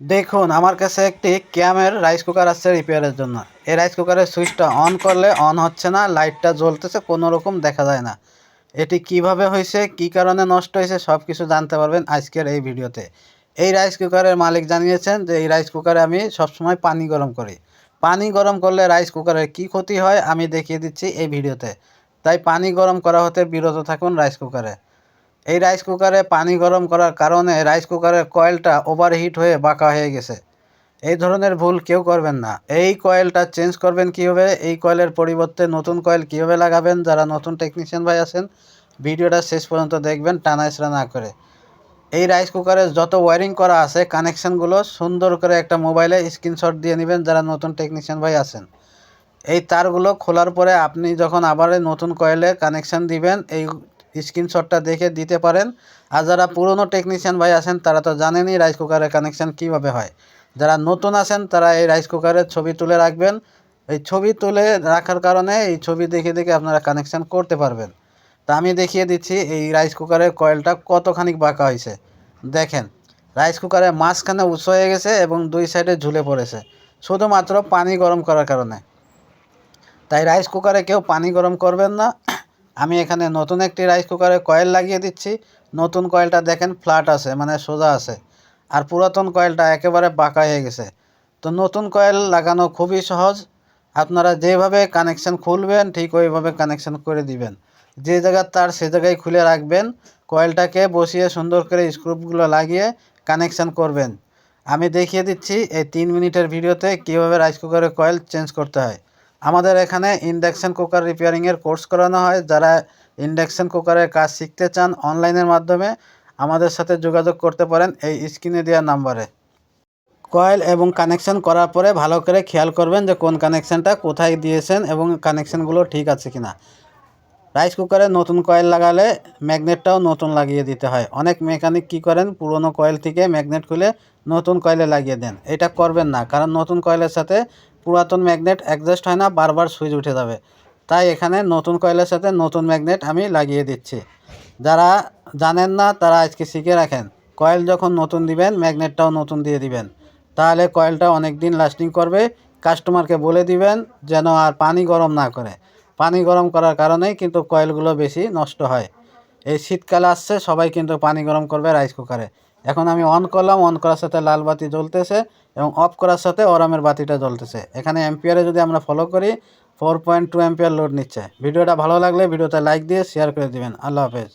দেখুন, আমার কাছে একটি ক্যামের রাইস কুকার আসছে রিপেয়ারের জন্য। এই রাইস কুকারের সুইচটা অন করলে অন হচ্ছে না লাইটটা জ্বলতেছে, কোনো রকম দেখা যায় না। এটি কীভাবে হয়েছে, কি কারণে নষ্ট হয়েছে সব কিছু জানতে পারবেন আজকের এই ভিডিওতে। এই রাইস কুকারের মালিক জানিয়েছেন যে, এই রাইস কুকারে আমি সবসময় পানি গরম করি। পানি গরম করলে রাইস কুকারের কি ক্ষতি হয়, আমি দেখিয়ে দিচ্ছি এই ভিডিওতে। তাই পানি গরম করা হতে বিরত থাকুন রাইস কুকারে এই রাইস কুকারে পানি গরম করার কারণে রাইস কুকারের কয়েলটা ওভারহিট হয়ে বাঁকা হয়ে গেছে। এই ধরনের ভুল কেউ করবেন না। এই কয়েলটা চেঞ্জ করবেন কীভাবে? এই কয়েলের পরিবর্তে নতুন কয়েল কীভাবে লাগাবেন? যারা নতুন টেকনিশিয়ান ভাই আছেন, ভিডিওটা শেষ পর্যন্ত দেখবেন টানা ইসরা না করে। এই রাইস কুকারের যত ওয়ারিং করা আছে কানেকশানগুলো সুন্দর করে একটা মোবাইলে স্ক্রিনশট দিয়ে নেবেন যারা নতুন টেকনিশিয়ান ভাই আছেন। এই তারগুলো খোলার পরে আপনি যখন আবার নতুন কয়েলে কানেকশান দিবেন, এই স্ক্রিনশটটা দেখে দিতে পারেন। আর যারা পুরনো টেকনিশিয়ান ভাই আছেন, তারা তো জানেনই রাইস কুকারের কানেকশান কীভাবে হয়। যারা নতুন আছেন, তারা এই রাইস কুকারের ছবি তুলে রাখবেন। এই ছবি তুলে রাখার কারণে এই ছবি দেখে দেখে আপনারা কানেকশান করতে পারবেন। তা আমি দেখিয়ে দিচ্ছি, এই রাইস কুকারের কয়েলটা কতখানি বাঁকা হয়েছে। দেখেন রাইস কুকারের মাঝখানে উঁচু হয়ে গেছে এবং দুই সাইডে ঝুলে পড়েছে। শুধুমাত্র পানি গরম করার কারণে। তাই রাইস কুকারে কেউ পানি গরম করবেন না। আমি এখানে নতুন একটি রাইস কুকারে কয়েল লাগিয়ে দিচ্ছি। নতুন কয়েলটা দেখেন ফ্ল্যাট আছে মানে সোজা আছে। আর পুরাতন কয়েলটা একেবারে বাঁকা হয়ে গেছে। তো নতুন কয়েল লাগানো খুবই সহজ। আপনারা যেভাবে কানেকশান খুলবেন, ঠিক ওইভাবে কানেকশান করে দিবেন। যে জায়গার তার সে জায়গায় খুলে রাখবেন। কয়েলটাকে বসিয়ে সুন্দর করে স্ক্রুপগুলো লাগিয়ে কানেকশান করবেন। আমি দেখিয়ে দিচ্ছি এই তিন মিনিটের ভিডিওতে কীভাবে রাইস কুকারের কয়েল চেঞ্জ করতে হয়। আমাদের এখানে ইন্ডাকশান কুকার রিপেয়ারিংয়ের কোর্স করানো হয়। যারা ইন্ডাকশান কুকারের কাজ শিখতে চান অনলাইনের মাধ্যমে, আমাদের সাথে যোগাযোগ করতে পারেন এই স্ক্রিনে দেওয়া নাম্বারে। কয়েল এবং কানেকশান করার পরে ভালো করে খেয়াল করবেন যে কোন কানেকশানটা কোথায় দিয়েছেন এবং কানেকশানগুলো ঠিক আছে কিনা। রাইস কুকারে নতুন কয়েল লাগালে ম্যাগনেটটাও নতুন লাগিয়ে দিতে হয়। অনেক মেকানিক কি করেন, পুরনো কয়েল থেকে ম্যাগনেট খুলে নতুন কয়েলে লাগিয়ে দেন। এটা করবেন না, কারণ নতুন কয়েলের সাথে পুরাতন ম্যাগনেট অ্যাডজাস্ট হয় না, বারবার সুইচ উঠে যাবে। তাই এখানে নতুন কয়েলের সাথে নতুন ম্যাগনেট আমি লাগিয়ে দিচ্ছি। যারা জানেন না, তারা আজকে শিখে রাখেন, কয়েল যখন নতুন দিবেন, ম্যাগনেটটাও নতুন দিয়ে দিবেন। তাহলে কয়েলটা অনেক দিন লাস্টিং করবে কাস্টমারকে বলে দিবেন যেন আর পানি গরম না করে। পানি গরম করার কারণেই কিন্তু কয়েলগুলো বেশি নষ্ট হয়। এই শীতকালে আসছে, সবাই কিন্তু পানি গরম করবে রাইস কুকারে এখন আমি অন করলাম অন করার সাথে লাল বাতি জ্বলতেছে এবং অফ করার সাথে অরামের বাতিটা জ্বলতেছে। এখানে অ্যাম্পিয়ারে যদি আমরা ফলো করি four point two ampere load নিচ্ছে। ভিডিওটা ভালো লাগলে ভিডিওতে লাইক দিয়ে শেয়ার করে দিবেন। আল্লাহ হাফেজ।